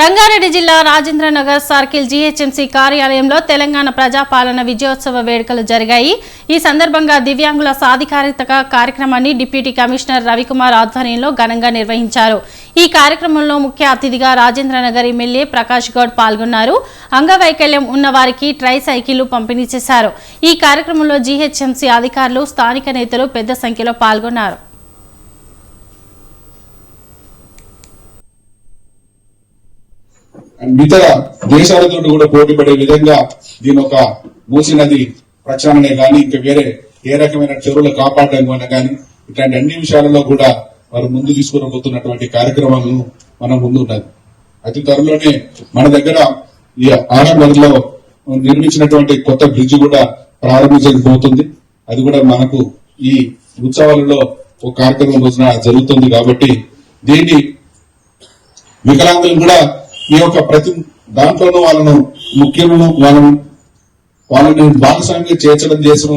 రంగారెడ్డి జిల్లా Rajendranagar circle GHMC కార్యాలయంలో తెలంగాణ ప్రజాపాలన విజయోత్సవ వేడుకలు జరిగాయి. ఈ సందర్భంగా దివ్యాంగుల సాధికారిత కార్యక్రమాన్ని డిప్యూటీ కమిషనర్ రవికుమార్ ఆధ్వర్యంలో ఘనంగా నిర్వహించారు. ఈ కార్యక్రమంలో ముఖ్య అతిథిగా రాజేంద్రనగర్ ఎమ్మెల్యే ప్రకాష్ గౌడ్ పాల్గొన్నారు. అంగవైకల్యం ఉన్న వారికి ట్రై సైకిళ్ళు పంపిణీ చేశారు. ఈ కార్యక్రమంలో జీహెచ్ఎంసీ అధికారులు స్థానిక నేతలు పెద్ద సంఖ్యలో పాల్గొన్నారు. ఇతర దేశాలతో కూడా పోటీ పడే విధంగా దీని ఒక మూసి నది ప్రక్షాళన కానీ ఇంకా వేరే ఏ రకమైన చెరువులు కాపాడడం వల్ల కానీ ఇట్లాంటి అన్ని విషయాలలో కూడా వారు ముందు తీసుకురాబోతున్నటువంటి కార్యక్రమాలను మనం ముందు ఉన్నది అతి త్వరలోనే మన దగ్గర ఈ ఆరాంఘర్లో నిర్మించినటువంటి కొత్త బ్రిడ్జ్ కూడా ప్రారంభించకపోతుంది అది కూడా మనకు ఈ ఉత్సవాలలో ఒక కార్యక్రమం రోజున జరుగుతుంది కాబట్టి దీన్ని వికలాంగులు కూడా ఈ యొక్క ప్రతి దాంట్లోనూ వాళ్ళను ముఖ్యంలో వాళ్ళను వాళ్ళని భాగస్వామిగా చేర్చడం చేసిన